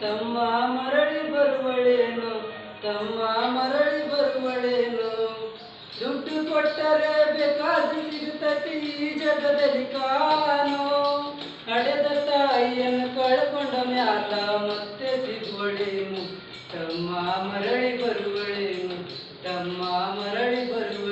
ತಮ್ಮ ಮರಳಿ ಬರುವಳೇನು? ತಮ್ಮ ಮರಳಿ ಬರುವಳೇನು? ದುಡ್ಡು ಕೊಟ್ಟರೆ ಬೇಕಾದ ಸಿಗುತ್ತತಿ ಈ ಜಗದಲ್ಲಿ ಕಾನು. ಹಡೆದ ತಾಯಿಯನ್ನು ಕಳ್ಕೊಂಡ ಮ್ಯಾಲ ಮತ್ತೆ ಸಿಗುವಳೇನು? ತಮ್ಮ ಮರಳಿ ಬರುವಳೇನು? ತಮ್ಮ ಮರಳಿ ಬರುವಳೇನು?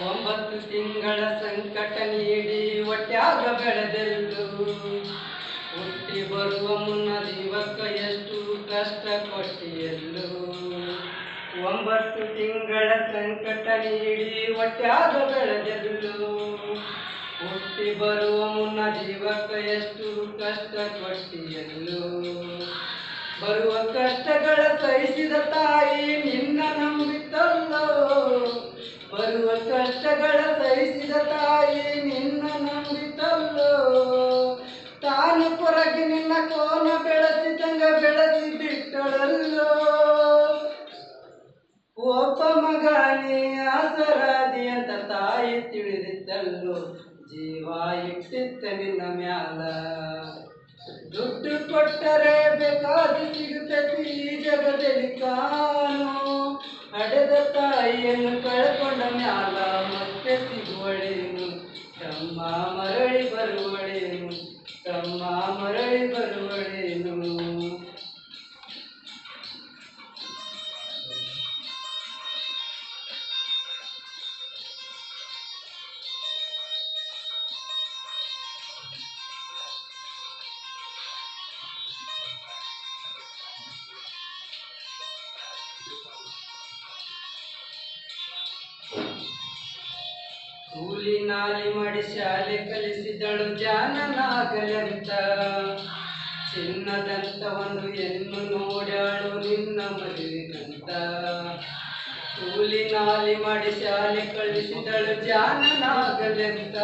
ಒಂಬತ್ತು ತಿಂಗಳ ಸಂಕಟ ನೀಡಿ ಒಟ್ಟಾಗ ಬೆಳೆದೆಲ್ಲು ಹುಟ್ಟಿ ಬರುವ ಮುನ್ನ ದಿವಸ ಎಷ್ಟು ಕಷ್ಟ ಕೊಟ್ಟಿಯಲ್ಲು ಒಂಬತ್ತು ತಿಂಗಳ ಸಂಕಟ ನೀಡಿ ಒಟ್ಟಾಗ ಬೆಳೆದೆಲ್ಲು ಹುಟ್ಟಿ ಬರುವ ಮುನ್ನ ದಿವಸ ಎಷ್ಟು ಕಷ್ಟ ಕೊಟ್ಟಿಯಲ್ಲು ಬರುವ ಕಷ್ಟಗಳ ಸಹಿಸಿದ ತಾಯಿ ನಿನ್ನ ನಂಬಿತಲ್ಲೋ. ಬರುವ ಕಷ್ಟಗಳ ಸಹಿಸಿದ ತಾಯಿ ನಿನ್ನ ನಂಬಿತಲ್ಲೋ? ತಾನು ಕೊರಗಿ ನಿನ್ನ ಕೋನ ಬೆಳೆಸಿದಂಗ ಬೆಳೆಸಿ ಬಿಟ್ಟಳಲ್ಲೋ? ಒಬ್ಬ ಮಗನೇ ಆಸರಾದಿ ಅಂತ ತಾಯಿ ತಿಳಿದಿದ್ದಲ್ಲೋ? ಜೀವ ಇಟ್ಟಿತ್ತ ನಿನ್ನ ಮ್ಯಾಲ. ದುಡ್ಡು ಕೊಟ್ಟರೆ ಬೇಕಾದ ಸಿಗುತ್ತದೆ ಈ ಜಗದಲ್ಲಿ ಕಾನು. ಹಡೆದ ತಾಯಿಯನ್ನು ಕಳ್ಕೊಂಡ ಮ್ಯಾಲ ಮತ್ತೆ ಸಿಗುವಳೇನು? ತಮ್ಮ ಮರಳಿ ಬರುವಳೇನು? ತಮ್ಮ ಮರಳಿ ಬರುವಳೇನು ಕೂಲಿ ನಾಲಿ ಮಾಡಿ ಶಾಲೆ ಕಲಿಸಿದಳು ಜಾನನಾಗಲೆಂತ. ಚಿನ್ನದಂತ ಒಂದು ಹೆಣ್ಣು ನೋಡಾಳು ನಿನ್ನ ಮದುವೆಗಂತ. ಕೂಲಿ ನಾಲಿ ಮಾಡಿ ಶಾಲೆ ಕಲಿಸಿದಳು ಜಾನನಾಗಲೆಂತ.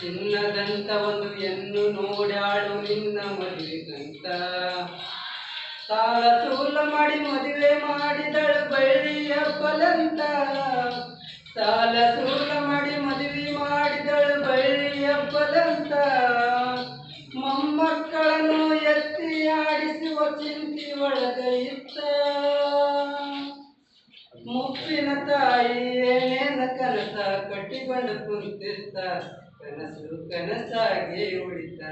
ಚಿನ್ನದಂತ ಒಂದು ಹೆಣ್ಣು ನೋಡಾಳು ನಿನ್ನ ಮದುವೆಗಂತ. ಸಾಲ ಸೂಲ ಮಾಡಿ ಮದುವೆ ಮಾಡಿದಳು ಬಳ್ಳಿಯ ಬಲಂತ. ಸಾಲ ಸೂಲ ಮಾಡಿ ಮದುವೆ ಮಾಡಿದಳು ಬಳ್ಳಿಯ ಬಲಂತ. ಮೊಮ್ಮಕ್ಕಳನ್ನು ಎತ್ತಿ ಆಡಿಸುವ ಚಿಂತಿ ಇತ್ತ. ಮುಪ್ಪಿನ ತಾಯಿ ಏನೇನ ಕನಸ ಕಟ್ಟಿಕೊಂಡು ಕುಂತಿರ್ತ. ಕನಸು ಕನಸಾಗಿ ಉಳಿತ.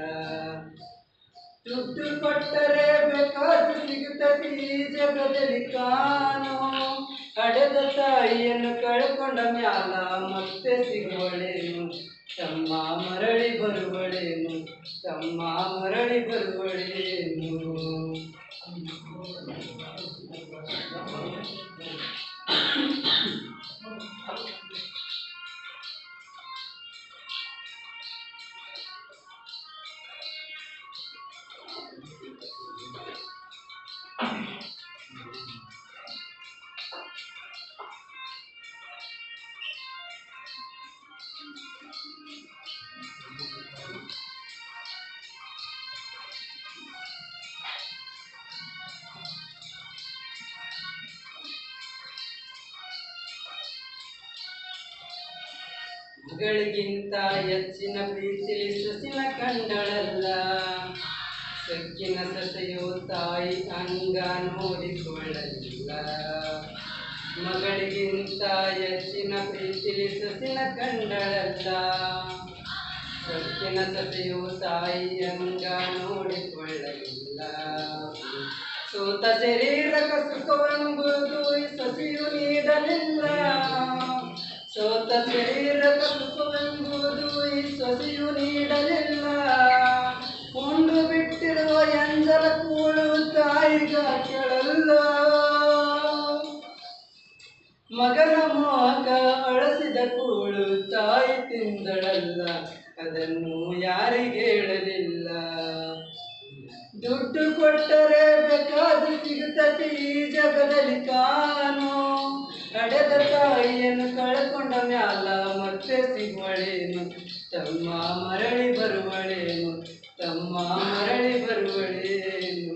ದುಡ್ಡು ಕೊಟ್ಟರೆ ಬೇಕಾದ್ರೂ ಸಿಗುತ್ತದೆ ಈ ಜಗದಲ್ಲಿ ಕಾನು ಕಡೆದ ತಾಯಿಯನ್ನು ಕಳ್ಕೊಂಡ ಮ್ಯಾಲ ಮತ್ತೆ ಸಿಗುವಳೇನು? ತಮ್ಮ ಮರಳಿ ಬರುವಳೇನು? ತಮ್ಮ ಮರಳಿ ಬರುವಳೇನು? ಮಗಳಿಗಿಂತ ಹೆಚ್ಚಿನ ಪ್ರೀತಿ ಸಸಿನ ಕಂಡಳಲ್ಲ. ಸೊಕ್ಕಿನ ಸಸೆಯು ತಾಯಿ ಅಂಗ ನೋಡಿಕೊಳ್ಳಲಿಲ್ಲ. ಮಗಳಿಗಿಂತ ಹೆಚ್ಚಿನ ಪ್ರೀತಿ ಸಸಿನ ಕಂಡಳಲ್ಲ. ಸೊಕ್ಕಿನ ಸಸೆಯು ತಾಯಿ ಅಂಗ ನೋಡಿಕೊಳ್ಳಲಿಲ್ಲ. ಸೋತ ಶರೀರಕ ಸುಖವೆಂಬುದು ಸಸಿಯು ನೀಡಲಿಲ್ಲ. ಸೋತ ಶರೀರಕ ಸುಖವೆಂಬುದು ಈ ಸೊಸೆಯು ನೀಡಲಿಲ್ಲ. ಉಂಡು ಬಿಟ್ಟಿರುವ ಎಂಜಲ ಕೂಳು ತಾಯಿಗ ಕೇಳಲ್ಲ. ಮಗನ ಮೋಹಕ ಅಳಸಿದ ಕೂಳು ತಾಯಿ ತಿಂದಳಲ್ಲ. ಅದನ್ನು ಯಾರಿಗೆ ಹೇಳಲಿಲ್ಲ. ದುಡ್ಡು ಕೊಟ್ಟರೆ ಬೇಕಾದ ಸಿಗುತ್ತದೆ ಈ ಜಗದಲ್ಲಿ ಕಾಣೋ ಹಡೆದ ತಾಯಿಯನ್ನು ಕಳ್ಕೊಂಡ ಮ್ಯಾಲ ಮತ್ತೆ ಸಿಗುವಳೇನು? ತಮ್ಮ ಮರಳಿ ಬರುವಳೇನು? ತಮ್ಮ ಮರಳಿ ಬರುವಳೇನು?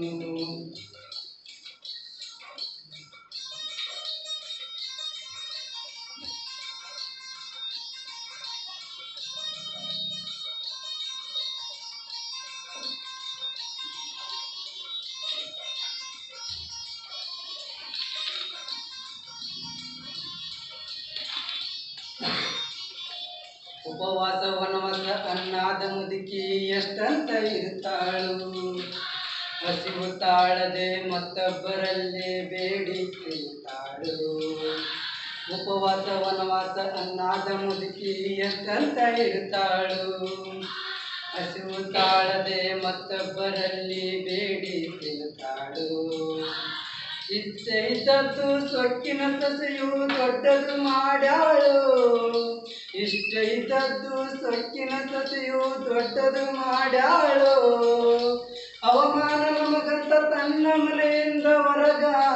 ಉಪವಾಸ ವನವಾಸ ಅನ್ನಾದ ಮುದುಕಿ ಎಷ್ಟಂತ ಇರ್ತಾಳು ಹಸಿವು ತಾಳದೆ ಮತ್ತೊಬ್ಬರಲ್ಲೇ ಬೇಡಿ ತಿಂತಾಳು ಉಪವಾಸ ವನವಾಸ ಅನ್ನಾದ ಮುದುಕಿ ಎಷ್ಟಂತ ಇರ್ತಾಳು ಹಸಿವು ತಾಳದೆ ಮತ್ತೊಬ್ಬರಲ್ಲಿ ಬೇಡಿ ಇದ್ದದ್ದು ಸೊಕ್ಕಿನ ಸಸೆಯು ದೊಡ್ಡದು ಮಾಡ್ಯಾಳು. ಇಷ್ಟೈತದ್ದು ಸೊಕ್ಕಿನ ಸಸೆಯು ದೊಡ್ಡದು ಮಾಡ್ಯಾಳು. ಅವಮಾನ ನಮಗಂತ ತನ್ನ ಮನೆಯಿಂದ ಹೊರಗಾಕ್ಯಾಳು.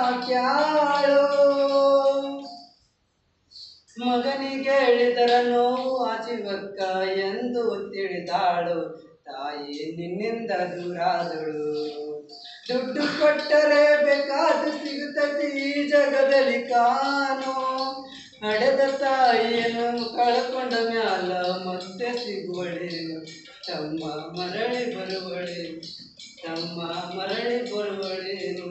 ಮಗನಿಗೆ ಹೇಳಿದರ ನೋವು ಆಚಿವಕ್ಕ ಎಂದು ತಿಳಿದಾಳು. ತಾಯಿ ನಿನ್ನಿಂದ ದೂರಾದಳು. ದುಡ್ಡು ಕೊಟ್ಟರೆ ಬೇಕಾದ ಸಿಗುತ್ತದೆ ಈ ಜಗದಲ್ಲಿ ಕಾನು ಹಡೆದ ತಾಯಿಯನ್ನು ಕಳ್ಕೊಂಡ ಮ್ಯಾಲ ಮತ್ತೆ ಸಿಗುವಳೆ ತಮ್ಮ ಮರಳಿ ಬರುವಳೇನು ತಮ್ಮ ಮರಳಿ ಬರುವಳೇನು